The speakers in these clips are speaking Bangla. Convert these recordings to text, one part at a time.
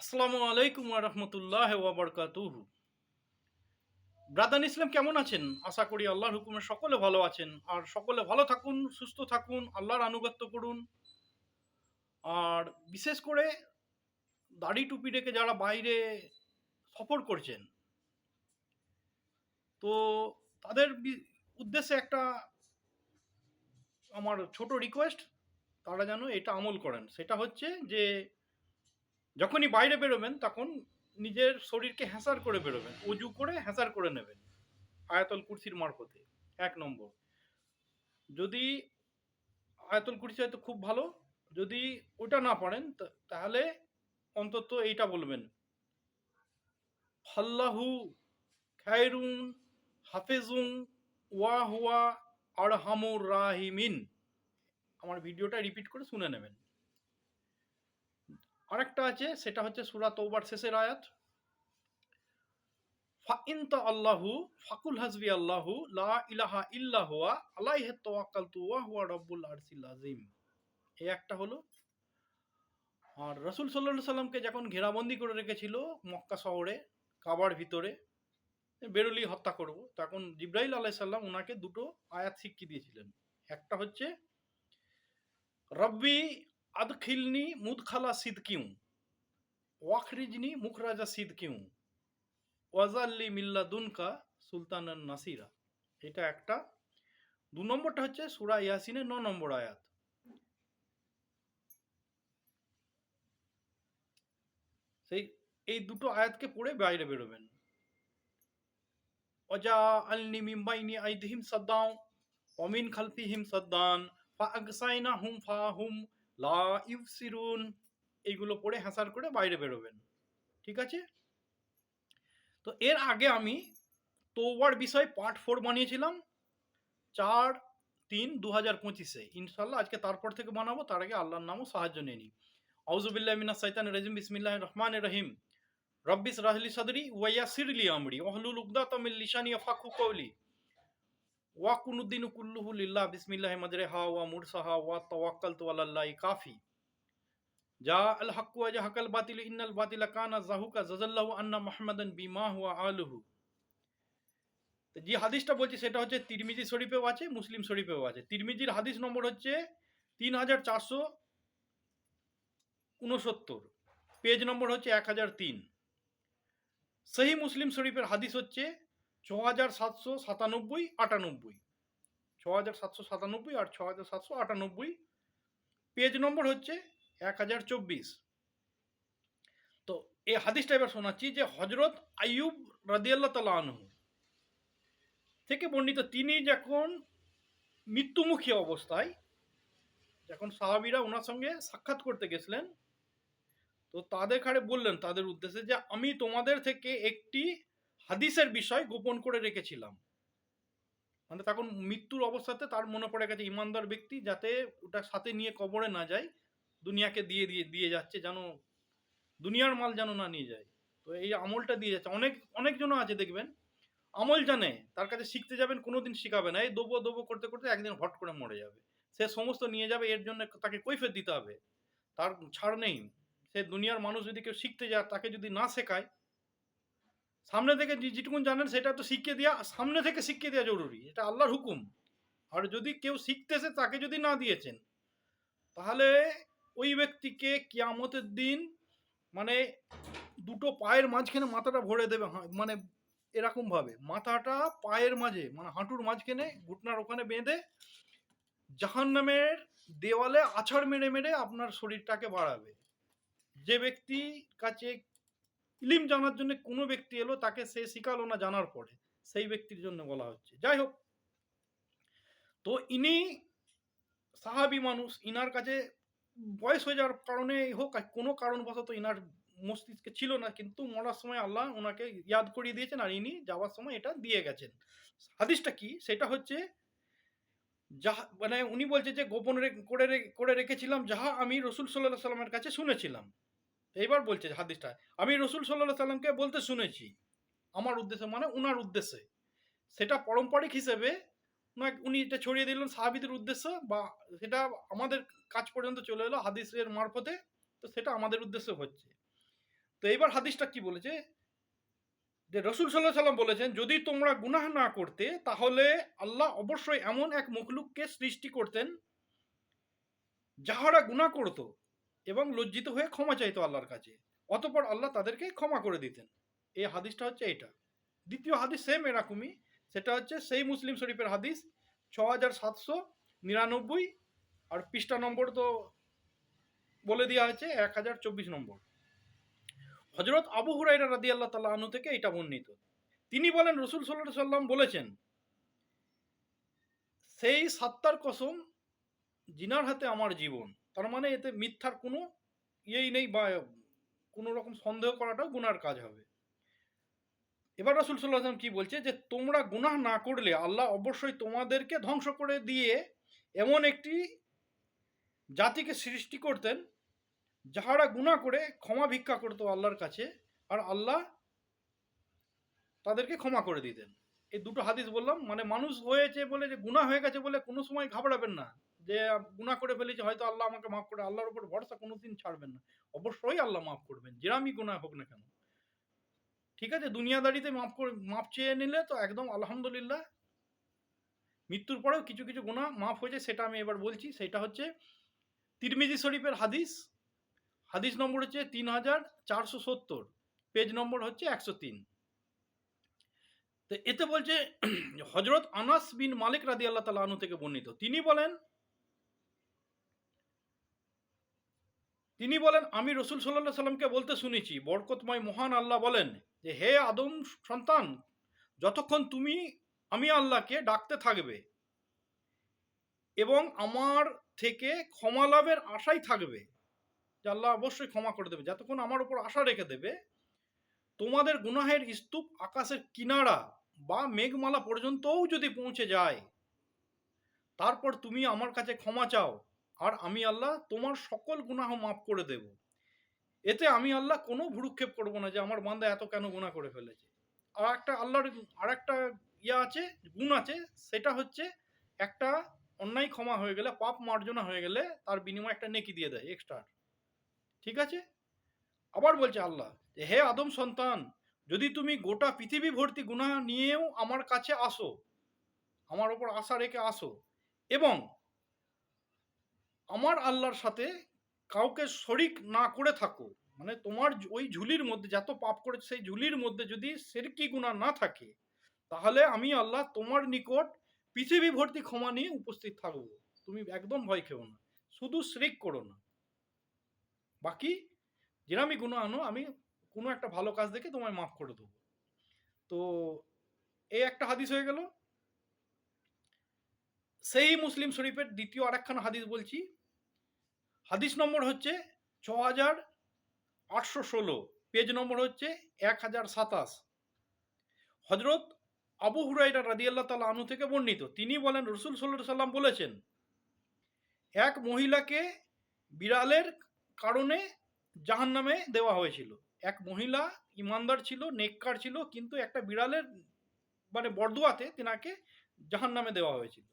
আসসালামু আলাইকুম রহমতুল্লাহ ওবরকাতুহ ব্রাদান ইসলাম, কেমন আছেন? আশা করি আল্লাহর হুকুমে সকলে ভালো আছেন। আর সকলে ভালো থাকুন, সুস্থ থাকুন, আল্লাহর আনুগত্য করুন। আর বিশেষ করে দাড়ি টুপি রেখে যারা বাইরে সফর করছেন, তো তাদের উদ্দেশ্যে একটা আমার ছোট রিকোয়েস্ট তারা যেন এটা আমল করেন। সেটা হচ্ছে যে যখনই বাইরে বেরোবেন, তখন নিজের শরীরকে হ্যাঁসার করে বেরোবেন। উজু করে হ্যাঁসার করে নেবেন। আয়াতল কুরসির মারফতে। এক নম্বর। যদি আয়াতল কুরসি হয়তো খুব ভালো, যদি ওটা না পারেন তাহলে অন্তত এইটা বলবেন। ফাল্লাহু খায়রুন হাফেজুন ওয়া হুয়া আরহামুর রাহিমিন। আমার ভিডিওটা রিপিট করে শুনে নেবেন। আরেকটা আছে, সেটা হচ্ছে সুরা তৌবার শেষের আয়াত। ফাইনতা আল্লাহু, ফাকুল হাসবি আল্লাহু, লা ইলাহা ইল্লা হুয়া, আলাইহি তাওয়াক্কালতু ওয়া হুয়া রাব্বুল আরশিল আযীম। এই একটা হলো। আর রাসূল সাল্লাল্লাহু সাল্লামকে যখন ঘেরাবন্দি করে রেখেছিল মক্কা শহরে, কাবার ভিতরে বেরুলি হত্যা করব, তখন জিব্রাইল আলাইহিস সালাম ওনাকে দুটো আয়াত শিক্ষি দিয়েছিলেন। একটা হচ্ছে, রব্বি আদখিলনি মুদখালা সিদকিউ ওয়াখরিজনি মুখরাজা সিদকিউ ওয়াজাল্লি মিল্লা দুনকা সুলতানান নাসিরা এটা একটা। দু নম্বরটা হচ্ছে সুরা ইয়াসিনের ন নম্বর আয়াত। সেই, এই দুটো আয়াতকে পড়ে বাইরে বেরোবেন। অজা আলনি মিম্বাইনি আইদিহিম সাদ্দাও অমিন খালফিহিম সদ্দান সাদ্দান ফাগসাইনা হুম ফা হুম লা ইউসিরুন এইগুলো পড়ে হ্যাঁসার করে বাইরে বেরোবেন। ঠিক আছে? তো এর আগে আমি তোবার বিষয় পার্ট ফোর বানিয়েছিলাম। চার তিন দু হাজার পঁচিশে। ইনশাল্লাহ আজকে তারপর থেকে বানাবো, তার আগে আল্লাহর নামও সাহায্য নিয়ে নিই। আউজুবিল্লাহ মিনা সাইতান রাজিম। বিসমিল্লাহ রহমান রহিম। রব্বিস রাহলি সদরি ওয়াইয়া সিরলি আমরি। ওহলুল উকদা তামিল লিশানি ফাকু কৌলি ওয়া কুনুদ্দিন কুল্লুহু লিল্লাহ বিসমিল্লাহ মাজরেহা ওয়া মুরসাহা ওয়া তাওয়াক্কালতু আলাল্লাহি কাফি যা আল হক ওয়া জাহাকাল বাতিল ইন্নাল বাতিলা কানা জাহুকা জাজাল্লাহু আন্না মুহাম্মাদান বিমা হুয়া আলুহু তো যে হাদিসটা বলছি সেটা হচ্ছে তিরমিজি শরীফেও আছে, মুসলিম শরীফেও আছে। তিরমিজির হাদিস নম্বর হচ্ছে তিন হাজার চারশো উনসত্তর পেজ নম্বর হচ্ছে এক হাজার তিন। সহি মুসলিম শরীফের হাদিস হচ্ছে ছ হাজার সাতশো সাতানব্বই আটানব্বই। ছ হাজার সাতশো সাতানব্বই আর ছ হাজার সাতশো আটানব্বই। পেজ নম্বর হচ্ছে এক হাজার চব্বিশ। তো এই হাদিসটা এবার শোনাচ্ছি যে হজরত আইয়ুব রাদিয়াল্লাহ তালা আনহু থেকে বর্ণিত তিনি যখন মৃত্যুমুখী অবস্থায় যখন সাহাবিরা ওনার সঙ্গে সাক্ষাৎ করতে গেছিলেন, তো তাদের খাড়ে বললেন, তাদের উদ্দেশ্যে যে আমি তোমাদের থেকে একটি হাদিসের বিষয় গোপন করে রেখেছিলাম। মানে তখন মৃত্যুর অবস্থাতে তার মনে পড়ে গেছে, ইমানদার ব্যক্তি যাতে ওটা সাথে নিয়ে কবরে না যায়, দুনিয়াকে দিয়ে দিয়ে দিয়ে যাচ্ছে যেন, দুনিয়ার মাল যেন না নিয়ে যায়। তো এই আমলটা দিয়ে যাচ্ছে। অনেক, অনেকজনও আছে দেখবেন, আমল জানে, তার কাছে শিখতে যাবেন, কোনোদিন শিখাবে না। এই দোবো দোবো করতে করতে একদিন হট করে মরে যাবে। সে সমস্ত নিয়ে যাবে, এর জন্য তাকে কৈফেত দিতে হবে। তার ছাড় নেই। সে দুনিয়ার মানুষ যদি কেউ শিখতে যায়, তাকে যদি না শেখায় সামনে থেকে যেটুকুন জানেন সেটা তো শিখিয়ে দেওয়া সামনে থেকে শিখিয়ে দেওয়া জরুরি। এটা আল্লাহর হুকুম। আর যদি কেউ শিখতেছে, তাকে যদি না দিয়েছেন, তাহলে ওই ব্যক্তিকে কিয়ামতের দিন মানে দুটো পায়ের মাঝখানে মাথাটা ভরে দেবে মানে এরকম ভাবে। মাথাটা পায়ের মাঝে মানে হাঁটুর মাঝখানে ঘুটনার ওখানে বেঁধে জাহান্নামের দেওয়ালে আছাড় মেরে মেরে আপনার শরীরটাকে বাড়াবে। যে ব্যক্তির কাছে ইলিম জানার জন্য কোনো ব্যক্তি এলো, তাকে সে শিখালো না জানার পরে। সেই ব্যক্তির জন্য বলা হচ্ছে। যাই হোক। তো ইনি সাহাবি মানুষ, ইনার কাছে বয়স হয়ে যাওয়ার কারণে হোক কোনো কারণবশত ইনার মস্তিষ্কে ছিল না, কিন্তু মরার সময় আল্লাহ ওনাকে ইয়াদ করিয়ে দিয়েছেন, আর ইনি যাওয়ার সময় এটা দিয়ে গেছেন। হাদিসটা কি? সেটা হচ্ছে, যাহা মানে উনি বলছে যে, গোপন করে করে রেখেছিলাম, যাহা আমি রসুল সাল্লাহ সাল্লামের কাছে শুনেছিলাম। এইবার বলছে হাদিসটা, আমি রসুল সাল্লাহ সাল্লামকে বলতে শুনেছি, আমার উদ্দেশ্যে মানে উনার উদ্দেশ্যে। সেটা পারম্পরিক হিসেবে উনি এটা ছড়িয়ে দিলেন সাহাবিদের উদ্দেশ্য বা সেটা আমাদের কাজ পর্যন্ত চলে এলো হাদিসের মারফতে, তো সেটা আমাদের উদ্দেশ্য হচ্ছে। তো এইবার হাদিসটা কি বলেছে? যে রসুল সাল্লাহ সাল্লাম বলেছেন, যদি তোমরা গুনাহ না করতে, তাহলে আল্লাহ অবশ্যই এমন এক মুখলুককে সৃষ্টি করতেন, যাহারা গুনাহ করত এবং লজ্জিত হয়ে ক্ষমা চাইতো আল্লাহর কাছে। অতপর আল্লাহ তাদেরকে ক্ষমা করে দিতেন। এই হাদিসটা হচ্ছে এটা দ্বিতীয় হাদিস সেম এরকমই। সেটা হচ্ছে সেই মুসলিম শরীফের হাদিস ছ হাজার সাতশো নিরানব্বই। আর পৃষ্ঠা নম্বর তো বলে দেওয়া হয়েছে, এক হাজার চব্বিশ নম্বর। হজরত আবু হুরাইরা রাদি আল্লাহ তাল্লাহ আনু থেকে এটা বর্ণিত। তিনি বলেন, রসুল সাল্লাহ সাল্লাম বলেছেন, সেই সাত্তার কসম, জিনার হাতে আমার জীবন। তার মানে এতে মিথ্যার কোনো ইয়েই নেই বা কোনো রকম সন্দেহ করাটাও গুনার কাজ হবে। এবার রসুল সাল্লাহ আসলাম কি বলছে যে, তোমরা গুনাহ না করলে আল্লাহ অবশ্যই তোমাদেরকে ধ্বংস করে দিয়ে এমন একটি জাতিকে সৃষ্টি করতেন, যাহারা গুনাহ করে ক্ষমা ভিক্ষা করতো আল্লাহর কাছে আর আল্লাহ তাদেরকে ক্ষমা করে দিতেন। এই দুটো হাদিস বললাম মানে মানুষ হয়েছে বলে যে, গুনাহ হয়ে গেছে বলে কোনো সময় ঘাবড়াবেন না। যে গুনাহ করে ফেলেছে, হয়তো আল্লাহ আমাকে মাফ করে, আল্লাহর উপর ভরসা কোনোদিন ছাড়বেন না। অবশ্যই আল্লাহ মাফ করবেন, যেরামই গুনাহ হোক না কেন। ঠিক আছে, দুনিয়াদারিতে মাফ করে, মাফ চেয়ে নিলে তো একদম আলহামদুলিল্লাহ। মৃত্যুর পরেও কিছু কিছু গুণা মাফ হয়েছে, সেটা আমি এবার বলছি। সেটা হচ্ছে তিরমিজি শরীফের হাদিস। হাদিস নম্বর হচ্ছে তিন হাজার চারশো সত্তর, পেজ নম্বর হচ্ছে একশো তিন। তো এতে বলছে হজরত আনাস বিন মালিক রাদি আল্লাহ তালা আনু থেকে বর্ণিত। তিনি বলেন তিনি বলেন, আমি রসুল সাল্লাহ সাল্লামকে বলতে শুনেছি, বরকতময় মহান আল্লাহ বলেন যে, হে আদম সন্তান, যতক্ষণ তুমি, আমি আল্লাহকে ডাকতে থাকবে এবং আমার থেকে ক্ষমা লাভের আশাই থাকবে, যে আল্লাহ অবশ্যই ক্ষমা করে দেবে, যতক্ষণ আমার উপর আশা রেখে দেবে, তোমাদের গুনাহের স্তূপ আকাশের কিনারা বা মেঘমালা পর্যন্তও যদি পৌঁছে যায়, তারপর তুমি আমার কাছে ক্ষমা চাও আর আমি আল্লাহ তোমার সকল গুনাহ মাফ করে দেব। এতে আমি আল্লাহ কোনো ভুরুক্ষেপ করব না যে আমার বান্দা এত কেন গুনাহ করে ফেলেছে। আর একটা আল্লাহর আর একটা ইয়ে আছে, গুণ আছে, সেটা হচ্ছে একটা অন্যায় ক্ষমা হয়ে গেলে, পাপ মার্জনা হয়ে গেলে তার বিনিময়ে একটা নেকি দিয়ে দেয় এক্সট্রা ঠিক আছে? আবার বলছে আল্লাহ যে, হে আদম সন্তান, যদি তুমি গোটা পৃথিবী ভর্তি গুনাহ নিয়েও আমার কাছে আসো, আমার ওপর আশা রেখে আসো এবং আমার আল্লাহর সাথে কাউকে শরিক না করে থাকো। মানে তোমার ওই ঝুলির মধ্যে, যত পাপ করেছে, সেই ঝুলির মধ্যে যদি সেরকি গুণা না থাকে, তাহলে আমি আল্লাহ তোমার নিকট পৃথিবী ভর্তি ক্ষমা নিয়ে উপস্থিত থাকব। তুমি একদম ভয় খেও না। শুধু শ্রিক করো না। বাকি, যেরামি গুণ আনো, আমি কোনো একটা ভালো কাজ দেখে তোমায় মাফ করে দেবো। তো এই একটা হাদিস হয়ে গেল। সেই মুসলিম শরীফের দ্বিতীয় আরেকখানা হাদিস বলছি। হাদিস নম্বর হচ্ছে ছ হাজার আটশো ষোলো পেজ নম্বর হচ্ছে এক হাজার সাতাশ। হজরত আবু হুরাইরা রাদিয়াল্লাহ তালা আনু থেকে বর্ণিত, তিনি বলেন, রসুল সাল্লাহ সাল্লাম বলেছেন, এক মহিলাকে বিড়ালের কারণে জাহান নামে দেওয়া হয়েছিল। এক মহিলা ইমানদার ছিল, নেককার ছিল, কিন্তু একটা বিড়ালের মানে বরদুয়াতে তেনাকে জাহান নামে দেওয়া হয়েছিল।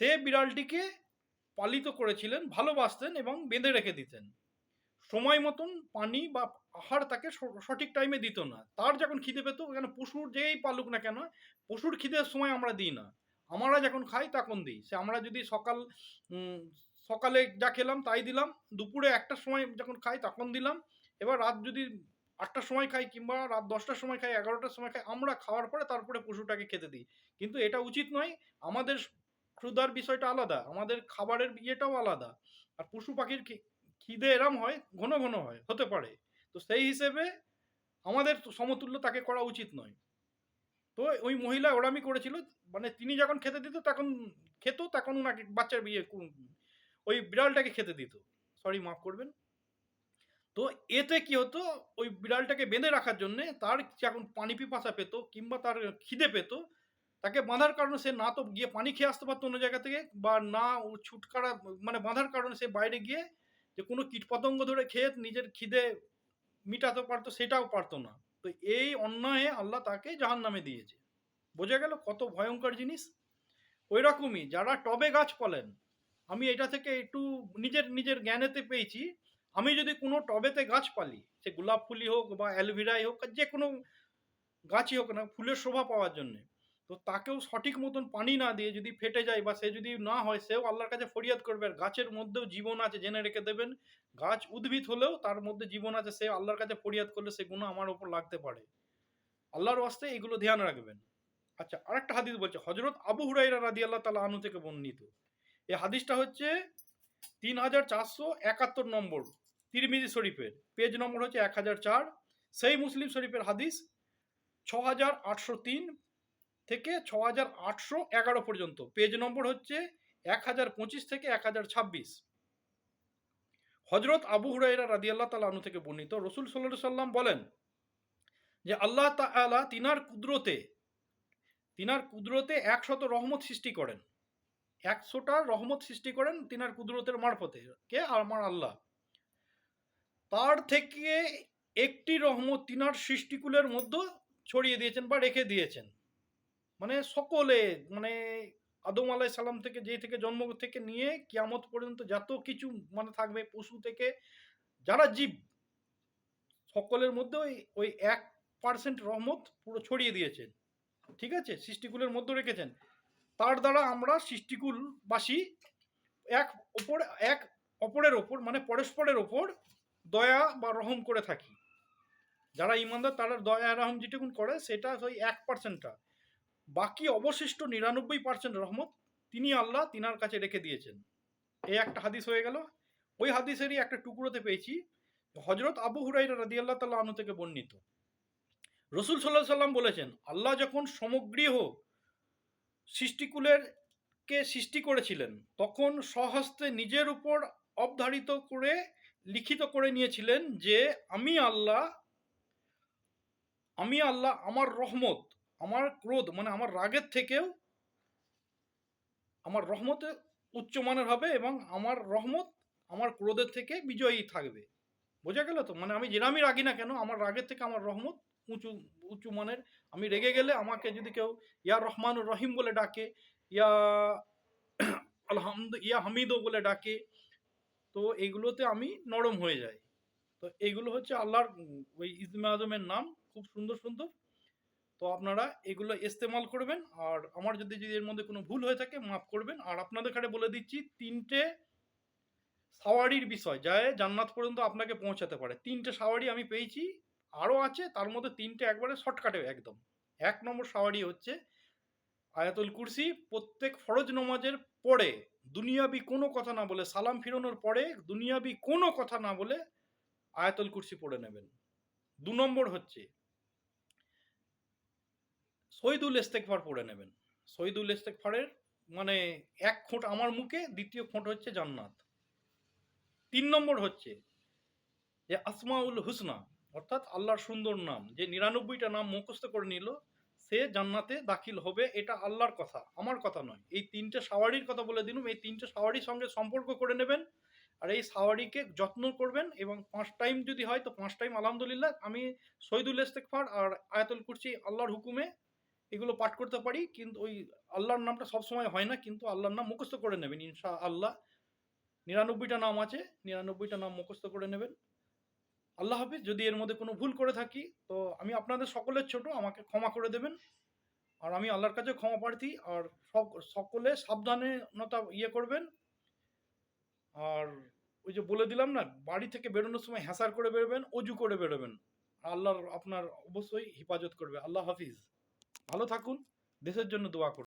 সে বিড়ালটিকে পালিত করেছিলেন, ভালোবাসতেন এবং বেঁধে রেখে দিতেন। সময় মতন পানি বা আহার তাকে সঠিক টাইমে দিত না। তার যখন খিদে পেত কেন পশুর যেই পালুক না কেন, পশুর খিদের সময় আমরা দিই না। আমরা যখন খাই তখন দিই। সে আমরা যদি সকাল সকালে যা খেলাম তাই দিলাম, দুপুরে একটার সময় যখন খাই তখন দিলাম, এবার রাত যদি আটটার সময় খাই কিংবা রাত দশটার সময় খাই, এগারোটার সময় খাই, আমরা খাওয়ার পরে তারপরে পশুটাকে খেতে দিই। কিন্তু এটা উচিত নয়, আমাদের ক্ষুধার বিষয়টা আলাদা, আমাদের খাবারের ইয়েটাও আলাদা। আর পশু পাখির খিদে এরম হয়, ঘন ঘন হয়, হতে পারে। তো সেই হিসেবে আমাদের সমতুল্য তাকে করা উচিত নয়। তো ওই মহিলা ওরামি করেছিল মানে তিনি যখন খেতে দিত তখন খেত, তখন ওনাকে বাচ্চার বিয়ে ওই বিড়ালটাকে খেতে দিত। সরি, মাফ করবেন। তো এতে কি হতো, ওই বিড়ালটাকে বেঁধে রাখার জন্যে তার যখন পানি পিপাসা পেত কিংবা তার খিদে পেত তাকে বাঁধার কারণে সে না তো গিয়ে পানি খেয়ে আসতে পারতো অন্য জায়গা থেকে, বা না ও ছুটকারা মানে বাঁধার কারণে সে বাইরে গিয়ে যে কোনো কীটপতঙ্গ ধরে খেয়ে নিজের খিদে মিটাতে পারতো, সেটাও পারতো না। তো এই অন্যায়ে আল্লাহ তাকে জাহান নামে দিয়েছে। বোঝা গেল কত ভয়ঙ্কর জিনিস? ওই রকমই যারা টবে গাছ ফলেন, আমি এটা থেকে একটু নিজের নিজের জ্ঞানেতে পেয়েছি, আমি যদি কোনো টবেতে গাছ পালি, সে গোলাপ ফুলই হোক বা অ্যালোভেরাই হোক, যে কোনো গাছই হোক না ফুলের শোভা পাওয়ার জন্যে তো তাকেও সঠিক মতন পানি না দিয়ে যদি ফেটে যায় বা সে যদি না হয়, সেও আল্লাহর কাছে ফরিয়াদ করবে আর গাছের মধ্যেও জীবন আছে জেনে রেখে দেবেন। গাছ উদ্ভিদ হলেও তার মধ্যে জীবন আছে, সে আল্লাহর কাছে ফরিয়াদ করলে সে গুণ আমার ওপর লাগতে পারে। আল্লাহর ওয়াস্তে এগুলো ধ্যান রাখবেন। আচ্ছা আরেকটা হাদিস বলছে হজরত আবু হুরাইরা রাদি আল্লাহ তালা আনু থেকে বর্ণিত। এই হাদিসটা হচ্ছে তিন হাজার চারশো একাত্তর নম্বর তিরমিজি শরীফের। পেজ নম্বর হচ্ছে এক হাজার চার। সেই মুসলিম শরীফের হাদিস ছ হাজার আটশো তিন থেকে ছ হাজার আটশো এগারো পর্যন্ত। পেজ নম্বর হচ্ছে এক হাজার পঁচিশ থেকে এক হাজার ছাব্বিশ। হজরত আবু হুরাইরা রাদিয়াল্লাহ তালা আনু থেকে বর্ণিত রসুল সাল্লাহ সাল্লাম বলেন যে, আল্লাহ তাআলা তিনার কুদরতে তিনার কুদরতে একশত রহমত সৃষ্টি করেন। একশোটা রহমত সৃষ্টি করেন তিনার কুদরতের মারফতে। কে? আমার আল্লাহ। তার থেকে একটি রহমত তিনার সৃষ্টিকুলের মধ্যে ছড়িয়ে দিয়েছেন বা রেখে দিয়েছেন। মানে সকলে মানে আদম আলাই সালাম থেকে যে থেকে জন্ম থেকে নিয়ে কিয়ামত পর্যন্ত যত কিছু মানে থাকবে, পশু থেকে, যারা জীব, সকলের মধ্যে ওই ওই এক পার্সেন্ট রহমত পুরো ছড়িয়ে দিয়েছেন। ঠিক আছে? সৃষ্টিকুলের মধ্যে রেখেছেন। তার দ্বারা আমরা সৃষ্টিকুলবাসী এক ওপর, এক অপরের ওপর মানে পরস্পরের ওপর দয়া বা রহম করে থাকি। যারা ইমানদার, তারা দয়া, রহম যেটুকুন করে, সেটা ওই এক পার্সেন্টটা বাকি অবশিষ্ট নিরানব্বই পার্সেন্ট রহমত তিনি আল্লাহ তিনার কাছে রেখে দিয়েছেন। এই একটা হাদিস হয়ে গেল। ওই হাদিসেরই একটা টুকরোতে পেয়েছি। হজরত আবু হুরাইরা রাদি আল্লাহ তাল্লাহ আনু থেকে বর্ণিত। রসুল সাল্লাহ সাল্লাম বলেছেন, আল্লাহ যখন সমগ্রীহ সৃষ্টিকুলের কে সৃষ্টি করেছিলেন, তখন স্বহস্তে নিজের উপর অবধারিত করে লিখিত করে নিয়েছিলেন যে, আমি আল্লাহ আমি আল্লাহ আমার রহমত আমার ক্রোধ মানে আমার রাগের থেকেও আমার রহমতে উচ্চমানের হবে এবং আমার রহমত আমার ক্রোধের থেকে বিজয়ী থাকবে। বোঝা গেল তো? মানে আমি যেরামই রাগি না কেন, আমার রাগের থেকে আমার রহমত উঁচু উঁচু মানের। আমি রেগে গেলে আমাকে যদি কেউ ইয়া রহমানুর রহিম বলে ডাকে, ইয়া আলহামদ, ইয়া হামিদও বলে ডাকে, তো এইগুলোতে আমি নরম হয়ে যাই। তো এইগুলো হচ্ছে আল্লাহর ওই ইসমে আজমের নাম। খুব সুন্দর সুন্দর তো আপনারা এগুলো ইস্তেমাল করবেন আর আমার যদি যদি এর মধ্যে কোনো ভুল হয়ে থাকে, মাফ করবেন। আর আপনাদের কাছে বলে দিচ্ছি, তিনটে সাওয়ারির বিষয় যা জান্নাত পর্যন্ত আপনাকে পৌঁছাতে পারে। তিনটে সাওয়ারি আমি পেয়েছি আরও আছে, তার মধ্যে তিনটে একবারে শর্টকাটে একদম। এক নম্বর সাওয়ারি হচ্ছে আয়াতুল কুরসি, প্রত্যেক ফরজ নমাজের পরে, দুনিয়াবি কোনো কথা না বলে, সালাম ফিরানোর পরে, দুনিয়াবি কোনো কথা না বলে আয়াতুল কুরসি পড়ে নেবেন। দু নম্বর হচ্ছে শহীদুল ইস্তেকফার পড়ে নেবেন। শহীদুল ইস্তেকফারের মানে এক খোঁট আমার মুখে, দ্বিতীয় খোঁট হচ্ছে জান্নাত। তিন নম্বর হচ্ছে যে আসমাউল হুসনা, অর্থাৎ আল্লাহর সুন্দর নাম, যে নিরানব্বইটা নাম মুখস্থ করে নিল, সে জান্নাতে দাখিল হবে, এটা আল্লাহর কথা, আমার কথা নয়। এই তিনটে সাওয়ারির কথা বলে দিলাম, এই তিনটে সাওয়ারির সঙ্গে সম্পর্ক করে নেবেন, আর এই সাওয়ারিকে যত্ন করবেন, এবং পাঁচ টাইম যদি হয়, তো পাঁচ টাইম আলহামদুলিল্লাহ, আমি শহীদুল ইস্তেকফার আর আয়াতুল কুরসি আল্লাহর হুকুমে এগুলো পাঠ করতে পারি, কিন্তু ওই আল্লাহর নামটা সবসময় হয় না, কিন্তু আল্লাহর নাম মুখস্থ করে নেবেন ইনশা আল্লাহ নিরানব্বইটা নাম আছে, নিরানব্বইটা নাম মুখস্থ করে নেবেন। আল্লাহ হাফিজ, যদি এর মধ্যে কোনো ভুল করে থাকি, তো আমি আপনাদের সকলের ছোট, আমাকে ক্ষমা করে দেবেন। আর আমি আল্লাহর কাছে ক্ষমা প্রার্থী, আর সকলে সাবধানতা ইয়ে করবেন। আর ওই যে বলে দিলাম না, বাড়ি থেকে বেরোনোর সময় হ্যাসার করে বেরোবেন, অজু করে বেরোবেন। আল্লাহর, আপনার অবশ্যই হেফাজত করবে। আল্লাহ হাফিজ। ভালো থাকুন দেশের জন্য দোয়া করুন।